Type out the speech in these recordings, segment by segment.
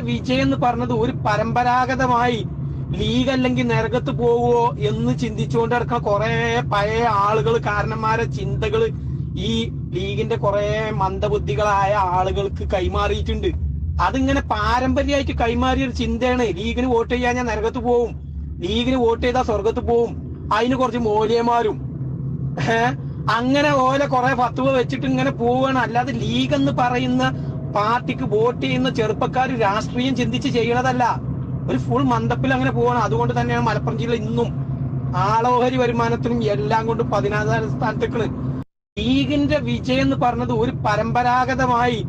വിജയം എന്ന് പറഞ്ഞത് ഒരു പരമ്പരാഗതമായി ലീഗ് അല്ലെങ്കിൽ നരകത്ത് പോവോ എന്ന് ചിന്തിച്ചുകൊണ്ട് നടക്കുന്ന കുറെ പഴയ ആളുകൾ കാരണന്മാരെ ചിന്തകൾ ഈ ലീഗിന്റെ കുറെ മന്ദബുദ്ധികളായ ആളുകൾക്ക് കൈമാറിയിട്ടുണ്ട്. അതിങ്ങനെ പാരമ്പര്യമായിട്ട് കൈമാറിയ ഒരു ചിന്തയാണ് ലീഗിന് വോട്ട് ചെയ്യാൻ ഞാൻ നരകത്ത് പോവും ലീഗിന് വോട്ട് ചെയ്താൽ സ്വർഗത്ത് പോവും അതിന് കുറച്ച് മൂല്യന്മാരും. അങ്ങനെ ഓലെ കുറെ ഫത്തുവ വെച്ചിട്ട് ഇങ്ങനെ പോവുകയാണ്. അല്ലാതെ ലീഗ് എന്ന് പറയുന്ന പാർട്ടിക്ക് വോട്ട് ചെയ്യുന്ന ചെറുപ്പക്കാർ രാഷ്ട്രീയം ചിന്തിച്ച് ചെയ്യണതല്ല. ഒരു ഫുൾ മന്ദപ്പിൽ അങ്ങനെ പോവാണ്. അതുകൊണ്ട് തന്നെയാണ് മലപ്പുറം ജില്ല ഇന്നും ആളോഹരി വരുമാനത്തിനും എല്ലാം കൊണ്ടും പതിനാറാം സ്ഥാനത്തേക്കാണ്. ലീഗിന്റെ വിജയം എന്ന് പറഞ്ഞത് ഒരു പരമ്പരാഗതമായി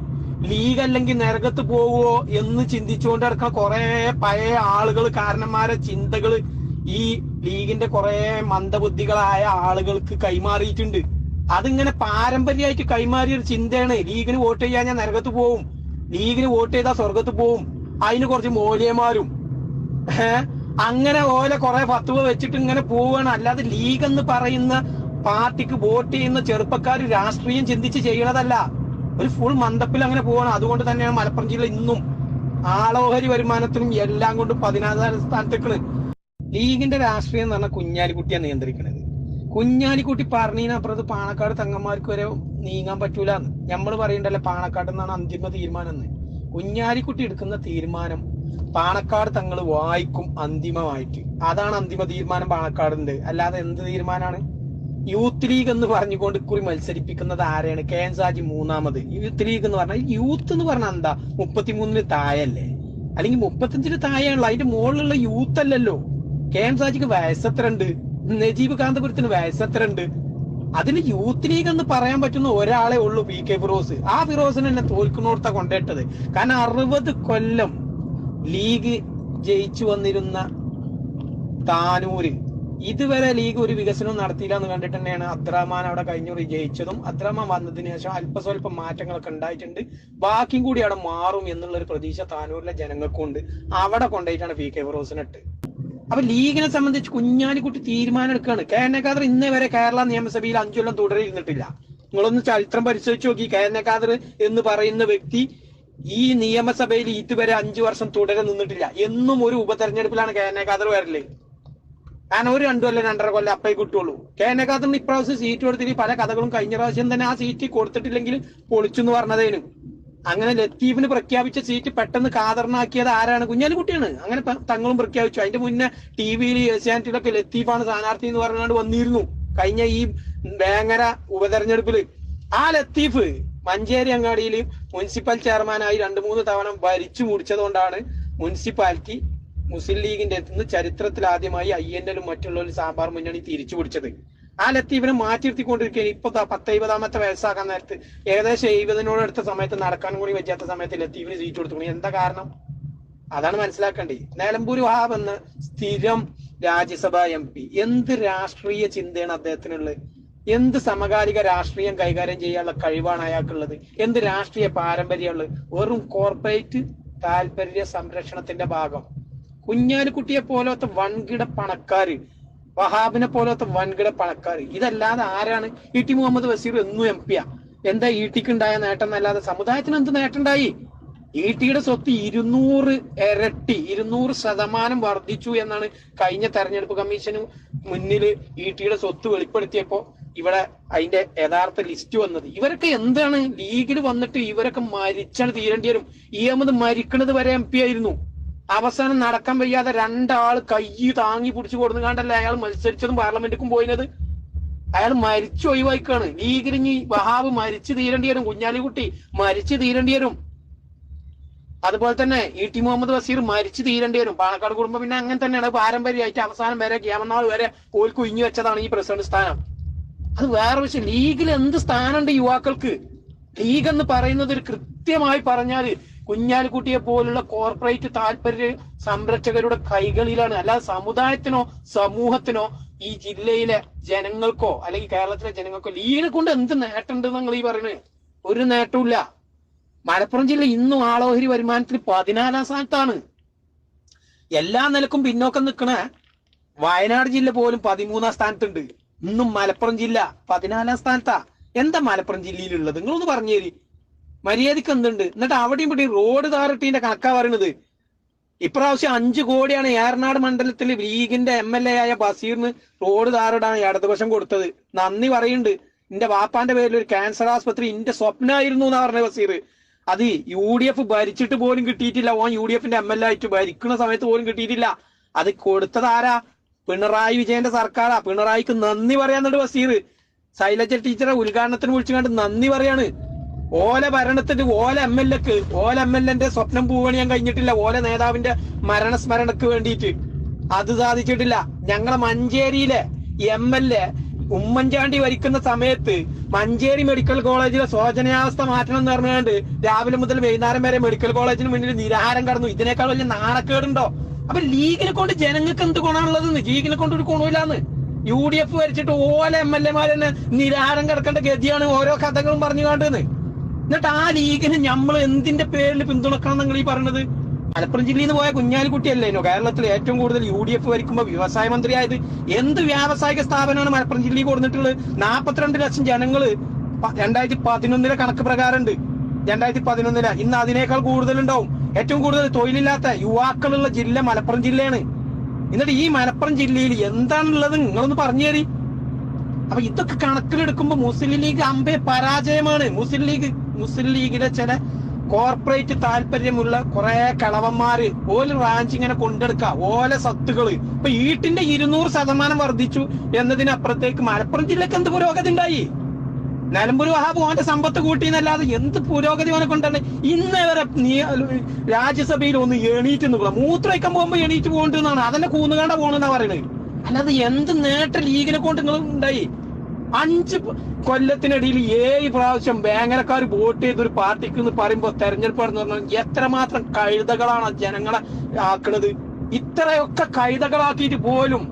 ലീഗ് അല്ലെങ്കിൽ നരകത്ത് പോവോ എന്ന് ചിന്തിച്ചുകൊണ്ട് നടക്കുന്ന കുറെ പഴയ ആളുകൾ കാരണന്മാരെ ചിന്തകൾ ഈ ലീഗിന്റെ കുറെ മന്ദബുദ്ധികളായ ആളുകൾക്ക് കൈമാറിയിട്ടുണ്ട്. അതിങ്ങനെ പാരമ്പര്യമായിട്ട് കൈമാറിയ ഒരു ചിന്തയാണ്. ലീഗിന് വോട്ട് ചെയ്യാൻ ഞാൻ നരകത്ത് പോവും. ലീഗിന് വോട്ട് ചെയ്താൽ സ്വർഗത്ത് പോവും. അതിന് കുറച്ച് മോലിയന്മാരും. അങ്ങനെ ഓലെ കുറെ ഫത്തുവ വെച്ചിട്ട് ഇങ്ങനെ പോവുകയാണ് അല്ലാതെ ലീഗ് എന്ന് പറയുന്ന പാർട്ടിക്ക് വോട്ട് ചെയ്യുന്ന ചെറുപ്പക്കാർ രാഷ്ട്രീയം ചിന്തിച്ച് ചെയ്യണതല്ല. ഒരു ഫുൾ മന്ദപ്പിൽ അങ്ങനെ പോവാണ്. അതുകൊണ്ട് തന്നെയാണ് മലപ്പുറം ജില്ല ഇന്നും ആളോഹരി വരുമാനത്തിനും എല്ലാം കൊണ്ടും പതിനാറാം സ്ഥാനത്തേക്കാണ്. ലീഗിന്റെ രാഷ്ട്രീയം എന്ന് പറഞ്ഞാൽ കുഞ്ഞാലിക്കുട്ടിയാണ് നിയന്ത്രിക്കുന്നത് കുഞ്ഞാലിക്കുട്ടി പറഞ്ഞതിനപ്പുറത്ത് പാണക്കാട് തങ്ങന്മാർക്ക് വരെ നീങ്ങാൻ പറ്റൂല. നമ്മൾ പറയണ്ടല്ലോ പാണക്കാട് എന്നാണ് അന്തിമ തീരുമാനം എന്ന് കുഞ്ഞാലിക്കുട്ടി എടുക്കുന്ന തീരുമാനം പാണക്കാട് തങ്ങൾ വായിക്കും അന്തിമമായിട്ട്. അതാണ് അന്തിമ തീരുമാനം പാണക്കാടുണ്ട് അല്ലാതെ എന്ത് തീരുമാനമാണ് യൂത്ത് ലീഗ് എന്ന് പറഞ്ഞുകൊണ്ട് ഇക്കുറി മത്സരിപ്പിക്കുന്നത് ആരെയാണ് കെ എൻ സാജി മൂന്നാമത്. യൂത്ത് ലീഗ് എന്ന് പറഞ്ഞാൽ യൂത്ത് എന്ന് പറഞ്ഞാൽ എന്താ? മുപ്പത്തിമൂന്നിന് താഴല്ലേ അല്ലെങ്കിൽ മുപ്പത്തഞ്ചിന് താഴെയാണല്ലോ. അതിന്റെ മുകളിലുള്ള യൂത്ത് അല്ലല്ലോ. കെ എൻ സാജിക്ക് വയസ്സെത്ര ഉണ്ട് നജീബ് കാന്തപുരത്തിന് വയസ്സെത്ര ഉണ്ട് അതിന് യൂത്ത് ലീഗ് എന്ന് പറയാൻ പറ്റുന്ന ഒരാളെ ഉള്ളൂ പി കെ ഫിറോസ്. ആ ഫിറോസിന് എന്നെ തോൽക്കുന്നോടത്ത കൊണ്ടിട്ടത്. കാരണം അറുപത് കൊല്ലം ലീഗ് ജയിച്ചു വന്നിരുന്ന താനൂര്. ഇതുവരെ ലീഗ് ഒരു വികസനവും നടത്തിയില്ല എന്ന് കണ്ടിട്ട് തന്നെയാണ് അബ്ദുറഹ്മാൻ അവിടെ കഴിഞ്ഞൂറി ജയിച്ചതും. അബ്ദുറഹ്മാൻ വന്നതിന് ശേഷം അല്പസ്വല്പം മാറ്റങ്ങളൊക്കെ ഉണ്ടായിട്ടുണ്ട്. ബാക്കിയും കൂടി അവിടെ മാറും എന്നുള്ള ഒരു പ്രതീക്ഷ താനൂരിലെ ജനങ്ങൾക്കുണ്ട്. അവിടെ കൊണ്ടുപോയിട്ടാണ് പി കെ ഫിറോസിനിട്ട് അപ്പൊ ലീഗിനെ സംബന്ധിച്ച് കുഞ്ഞാലിക്കുട്ടി തീരുമാനം എടുക്കുകയാണ്. കെ എൻ ഖാദർ ഇന്നേ വരെ കേരള നിയമസഭയിൽ അഞ്ചു കൊല്ലം തുടരിയിരുന്നിട്ടില്ല. നിങ്ങളൊന്ന് ചരിത്രം പരിശോധിച്ച് നോക്കി. കെ എൻ ഖാദർ എന്ന് പറയുന്ന വ്യക്തി ഈ നിയമസഭയിൽ ഇതുവരെ അഞ്ചു വർഷം തുടരെ നിന്നിട്ടില്ല. എന്നും ഒരു ഉപതെരഞ്ഞെടുപ്പിലാണ് കെ എൻ ഖാദർ വരൽ. കാരണം ഒരു രണ്ടു കൊല്ലം രണ്ടര കൊല്ലം അപ്പേ കിട്ടുള്ളൂ. കെ എൻ ഖാദറിന് ഇപ്രാവശ്യം സീറ്റ് കൊടുത്തിട്ട് പല കഥകളും കഴിഞ്ഞ പ്രാവശ്യം തന്നെ ആ സീറ്റ് കൊടുത്തിട്ടില്ലെങ്കിൽ പൊളിച്ചു എന്ന് പറഞ്ഞതേനും. അങ്ങനെ ലത്തീഫിന് പ്രഖ്യാപിച്ച സീറ്റ് പെട്ടെന്ന് കാതറിനാക്കിയത് ആരാണ്? കുഞ്ഞാലിക്കുട്ടിയാണ് അങ്ങനെ തങ്ങളും പ്രഖ്യാപിച്ചു. അതിന്റെ മുന്നേ ടി വിയിൽ ഏഷ്യാനെറ്റിലൊക്കെ ലത്തീഫാണ് സ്ഥാനാർത്ഥി എന്ന് പറഞ്ഞുകൊണ്ട് വന്നിരുന്നു. കഴിഞ്ഞ ഈ വേങ്ങര ഉപതെരഞ്ഞെടുപ്പിൽ. ആ ലത്തീഫ് മഞ്ചേരി അങ്ങാടിയിൽ മുനിസിപ്പൽ ചെയർമാനായി രണ്ടു മൂന്ന് തവണ ഭരിച്ചു മുടിച്ചതുകൊണ്ടാണ് മുനിസിപ്പാലിറ്റി മുസ്ലിം ലീഗിന്റെ അടുത്തുനിന്ന് ചരിത്രത്തിൽ ആദ്യമായി ഐ എൻ എല്ലും മറ്റുള്ളവരും സാമ്പാർ മുന്നണി തിരിച്ചു പിടിച്ചത്. ആ ലത്തീഫിനെ മാറ്റിയിരുത്തിക്കൊണ്ടിരിക്കുകയാണ് ഇപ്പൊ ദാ പത്ത് എഴുപതാമത്തെ വയസ്സാക്കാൻ നേരത്ത് ഏകദേശം എഴുപതിനോട് അടുത്ത സമയത്ത് നടക്കാൻ കൂടി വെച്ചാത്ത സമയത്ത് ലത്തീഫിന് സീറ്റ് കൊടുത്തു. എന്താ കാരണം? അതാണ് മനസ്സിലാക്കേണ്ടത്. നിലമ്പൂർ വഹാബ് എന്ന സ്ഥിരം രാജ്യസഭ എം പി എന്ത് രാഷ്ട്രീയ ചിന്തയാണ് അദ്ദേഹത്തിനുള്ളത്? എന്ത് സമകാലിക രാഷ്ട്രീയം കൈകാര്യം ചെയ്യാനുള്ള കഴിവാണ് അയാൾക്കുള്ളത്? എന്ത് രാഷ്ട്രീയ പാരമ്പര്യമുള്ളത്? വെറും കോർപ്പറേറ്റ് താല്പര്യ സംരക്ഷണത്തിന്റെ ഭാഗം. കുഞ്ഞാലിക്കുട്ടിയെ പോലത്തെ വൻകിട പണക്കാര് വഹാബിനെ പോലത്തെ വൻകിട പണക്കാർ. ഇതല്ലാതെ ആരാണ്? ഇ ടി മുഹമ്മദ് ബഷീർ എന്നും എം പിയാ എന്താ ഇ ടിക്ക് ഉണ്ടായ നേട്ടം എന്നല്ലാതെ സമുദായത്തിന് എന്ത് നേട്ടം ഉണ്ടായി ഇ ടിയുടെ സ്വത്ത് ഇരുന്നൂറ് ഇരട്ടി ഇരുന്നൂറ് ശതമാനം വർദ്ധിച്ചു എന്നാണ് കഴിഞ്ഞ തെരഞ്ഞെടുപ്പ് കമ്മീഷന് മുന്നിൽ ഇ ടിയുടെ സ്വത്ത് വെളിപ്പെടുത്തിയപ്പോ ഇവിടെ അതിന്റെ യഥാർത്ഥ ലിസ്റ്റ് വന്നത്. ഇവരൊക്കെ എന്താണ്? ലീഗിൽ വന്നിട്ട് ഇവരൊക്കെ മരിച്ചാണ് തീരേണ്ടി വരും. ഈ അഹമ്മദ് മരിക്കണത് വരെ എം പി ആയിരുന്നു. അവസാനം നടക്കാൻ വയ്യാതെ രണ്ടാൾ കൈ താങ്ങി പിടിച്ചു കൊടുന്നു കണ്ടല്ലേ അയാൾ മത്സരിച്ചതും പാർലമെന്റിക്കും പോയിനത് അയാൾ മരിച്ചു ഒഴിവാക്കാണ് ഇനി വഹാബ് മരിച്ചു തീരേണ്ടി വരും. കുഞ്ഞാലിക്കുട്ടി മരിച്ചു തീരേണ്ടി വരും. അതുപോലെ തന്നെ ഇ ടി മുഹമ്മദ് വസീർ മരിച്ചു തീരേണ്ടി വരും. പാണക്കാട് കുടുംബം പിന്നെ അങ്ങനെ തന്നെയാണ്. പാരമ്പര്യമായിട്ട് അവസാനം വരെ ക്യാമനാൾ വരെ ഓൽക്ക് കുഞ്ഞു വെച്ചതാണ് ഈ പ്രസിഡന്റ് സ്ഥാനം. അത് വേറെ വിഷയം. ലീഗിൽ എന്ത് സ്ഥാനമുണ്ട് യുവാക്കൾക്ക്? ലീഗ് എന്ന് പറയുന്നത് ഒരു കൃത്യമായി പറഞ്ഞാൽ കുഞ്ഞാലിക്കുട്ടിയെ പോലുള്ള കോർപ്പറേറ്റ് താല്പര്യ സംരക്ഷകരുടെ കൈകളിലാണ്. അല്ലാതെ സമുദായത്തിനോ സമൂഹത്തിനോ ഈ ജില്ലയിലെ ജനങ്ങൾക്കോ അല്ലെങ്കിൽ കേരളത്തിലെ ജനങ്ങൾക്കോ ലീഗിനെ കൊണ്ട് എന്ത് നേട്ടമുണ്ട് നിങ്ങൾ ഈ പറയുന്നത്? ഒരു നേട്ടമില്ല മലപ്പുറം ജില്ല ഇന്നും ആളോഹരി വരുമാനത്തിൽ പതിനാലാം സ്ഥാനത്താണ്. എല്ലാ നിലക്കും പിന്നോക്കം നിൽക്കണ വയനാട് ജില്ല പോലും പതിമൂന്നാം സ്ഥാനത്തുണ്ട്. ഇന്നും മലപ്പുറം ജില്ല പതിനാലാം സ്ഥാനത്താ. എന്താ മലപ്പുറം ജില്ലയിലുള്ളത്? നിങ്ങളൊന്ന് പറഞ്ഞു തരി മര്യാദയ്ക്ക് എന്തുണ്ട്? എന്നിട്ട് അവിടെയും ഇവിടെ റോഡ് അതോറിറ്റീന്റെ കണക്കാ പറയണത്. ഇപ്രാവശ്യം അഞ്ചു കോടിയാണ് ഏറനാട് മണ്ഡലത്തിൽ ലീഗിന്റെ എം എൽ എ ആയ ബസീറിന് റോഡ് താറിടാണ് ഇടതുപക്ഷം കൊടുത്തത്. നന്ദി പറയുന്നുണ്ട്. എന്റെ വാപ്പാന്റെ പേരിൽ ഒരു ക്യാൻസർ ആസ്പത്രി എന്റെ സ്വപ്നമായിരുന്നു എന്നാ പറഞ്ഞ ബസീർ അത് യു ഡി എഫ് ഭരിച്ചിട്ട് പോലും കിട്ടിയിട്ടില്ല. ഓൻ യു ഡി എഫിന്റെ എം എൽ എ ആയിട്ട് ഭരിക്കുന്ന സമയത്ത് പോലും കിട്ടിയിട്ടില്ല. അത് കൊടുത്തത് ആരാ? പിണറായി വിജയന്റെ സർക്കാരാ. പിണറായിക്ക് നന്ദി പറയാന്നുണ്ട് ബസീർ ശൈലജ ടീച്ചറെ ഉദ്ഘാടനത്തിന് വിളിച്ചു കണ്ട് നന്ദി പറയാണ്. ഓല ഭരണത്തിന് ഓല എം എൽ എക്ക് ഓല എം എൽ എന്റെ സ്വപ്നം പൂവണിയാൻ കഴിഞ്ഞിട്ടില്ല. ഓല നേതാവിന്റെ മരണസ്മരണക്ക് വേണ്ടിയിട്ട്. അത് സാധിച്ചിട്ടില്ല. ഞങ്ങളെ മഞ്ചേരിയിലെ എം എൽ എ ഉമ്മൻചാണ്ടി വരിക്കുന്ന സമയത്ത് മഞ്ചേരി മെഡിക്കൽ കോളേജിലെ ശോചനയാവസ്ഥ മാറ്റണം എന്ന് പറഞ്ഞുകൊണ്ട് രാവിലെ മുതൽ വൈകുന്നേരം വരെ മെഡിക്കൽ കോളേജിന് മുന്നിൽ നിരാഹാരം കടന്നു. ഇതിനേക്കാൾ വലിയ നാണക്കേടുണ്ടോ? അപ്പൊ ലീഗിനെ കൊണ്ട് ജനങ്ങൾക്ക് എന്ത് ഗുണമുള്ളതെന്ന്? ലീഗിനെ കൊണ്ട് ഒരു ഗുണമില്ലാന്ന്. യു ഡി എഫ് ഭരിച്ചിട്ട് ഓല എം എൽ എമാർ തന്നെ നിരാഹാരം കിടക്കേണ്ട ഗതിയാണ് ഓരോ കഥകളും പറഞ്ഞു കണ്ടെന്ന് എന്നിട്ട് ആ ലീഗിനെ നമ്മൾ എന്തിന്റെ പേരിൽ പിന്തുണക്കണം നിങ്ങൾ ഈ പറഞ്ഞത് മലപ്പുറം ജില്ലയിൽ നിന്ന് പോയ കുഞ്ഞാലിക്കുട്ടിയല്ലേനോ കേരളത്തിൽ ഏറ്റവും കൂടുതൽ യു ഡി എഫ് വരിക്കുമ്പോൾ വ്യവസായ മന്ത്രിയായത് എന്ത് വ്യാവസായിക സ്ഥാപനമാണ് മലപ്പുറം ജില്ലയിൽ കൊടുത്തിട്ടുള്ളത്? നാൽപ്പത്തിരണ്ട് ലക്ഷം ജനങ്ങൾ രണ്ടായിരത്തി പതിനൊന്നിലെ കണക്ക് പ്രകാരമുണ്ട്. രണ്ടായിരത്തി പതിനൊന്നിലെ. ഇന്ന് അതിനേക്കാൾ കൂടുതലുണ്ടാവും. ഏറ്റവും കൂടുതൽ തൊഴിലില്ലാത്ത യുവാക്കളുള്ള ജില്ല മലപ്പുറം ജില്ലയാണ്. എന്നിട്ട് ഈ മലപ്പുറം ജില്ലയിൽ എന്താണുള്ളത് നിങ്ങളൊന്ന് പറഞ്ഞു തരി. അപ്പൊ ഇതൊക്കെ കണക്കിലെടുക്കുമ്പോ മുസ്ലിം ലീഗ് അമ്പേ പരാജയമാണ്. മുസ്ലിം ലീഗ് മുസ്ലിം ലീഗിലെ ചില കോർപ്പറേറ്റ് താല്പര്യമുള്ള കുറെ കളവന്മാര് ഓൽ റാഞ്ച് ഇങ്ങനെ കൊണ്ടെടുക്ക. ഓല സത്തുകൾ ഇപ്പൊ ഈട്ടിന്റെ ഇരുന്നൂറ് ശതമാനം വർദ്ധിച്ചു എന്നതിനപ്പുറത്തേക്ക് മലപ്പുറം ജില്ലക്ക് എന്ത് പുരോഗതി ഉണ്ടായി? നിലമ്പൂർ വഹാബ് ഓന്റെ സമ്പത്ത് കൂട്ടിയെന്നല്ലാതെ എന്ത് പുരോഗതി ഓനെ കൊണ്ടാണ് ഇന്ന് വരെ രാജ്യസഭയിൽ ഒന്ന് എണീറ്റ് നിൽക്കണം മൂത്രയ്ക്കാൻ പോകുമ്പോ എണീറ്റ് പോകണ്ടെന്നാണ് അതന്നെ കൂന്നുകാണ്ട പോണെന്നാ പറയുന്നത് അല്ലാതെ എന്ത് നേട്ട ലീഗിനെ കൊണ്ട് നിങ്ങൾ ഉണ്ടായി? അഞ്ച് കൊല്ലത്തിനിടയിൽ ഏഴ് പ്രാവശ്യം വേങ്ങരക്കാർ വോട്ട് ചെയ്ത ഒരു പാർട്ടിക്ക് എന്ന് പറയുമ്പോൾ തെരഞ്ഞെടുപ്പ് എന്ന് പറഞ്ഞാൽ എത്രമാത്രം കഴുതകളാണ് ജനങ്ങളെ ആക്കുന്നത് ഇത്രയൊക്കെ കഴുതകളാക്കിയിട്ട് പോലും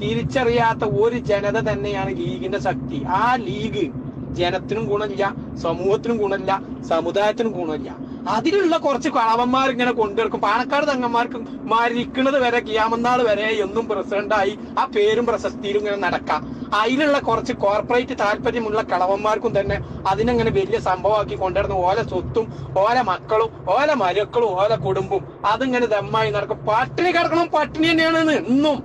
തിരിച്ചറിയാത്ത ഒരു ജനത തന്നെയാണ് ലീഗിന്റെ ശക്തി. ആ ലീഗ് ജനത്തിനും ഗുണമില്ല സമൂഹത്തിനും ഗുണമില്ല സമുദായത്തിനും ഗുണമില്ല. അതിലുള്ള കുറച്ച് കളവന്മാർ ഇങ്ങനെ കൊണ്ടുവരും പാണക്കാട് തങ്ങന്മാർക്ക് മരിക്കുന്നത് വരെ കിയാമന്നാൾ വരെ എന്നും പ്രസിഡന്റായി ആ പേരും പ്രശസ്തിയിലും ഇങ്ങനെ നടക്കാം. അതിലുള്ള കുറച്ച് കോർപ്പറേറ്റ് താല്പര്യമുള്ള കളവന്മാർക്കും തന്നെ അതിനങ്ങനെ വലിയ സംഭവമാക്കി കൊണ്ടുവരുന്ന ഓല സ്വത്തും ഓല മക്കളും ഓല മരുക്കളും ഓല കുടുംബവും അതിങ്ങനെ ദമ്മായി നടക്കും. പട്ടിണി കിടക്കണം പട്ടിണി തന്നെയാണ് എന്നും.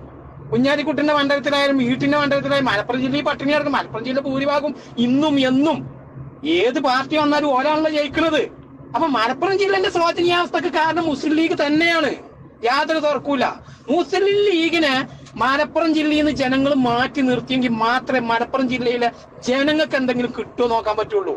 കുഞ്ഞാലിക്കുട്ടിന്റെ മണ്ഡലത്തിലായാലും വീട്ടിന്റെ മണ്ഡലത്തിലായാലും മലപ്പുറം ജില്ലയിൽ പട്ടിണി കിടക്കും. മലപ്പുറം ജില്ല ഭൂരിഭാഗം ഇന്നും എന്നും. ഏത് പാർട്ടി വന്നാലും ഓരാണല്ലോ ജയിക്കുന്നത്. അപ്പൊ മലപ്പുറം ജില്ലന്റെ ശോചനീയാവസ്ഥക്ക് കാരണം മുസ്ലിം ലീഗ് തന്നെയാണ്. യാതൊരു തർക്കൂല മുസ്ലിം ലീഗിനെ മലപ്പുറം ജില്ലയിൽ നിന്ന് ജനങ്ങൾ മാറ്റി നിർത്തിയെങ്കിൽ മാത്രമേ മലപ്പുറം ജില്ലയിലെ ജനങ്ങൾക്ക് എന്തെങ്കിലും കിട്ടുമോ നോക്കാൻ പറ്റുള്ളൂ.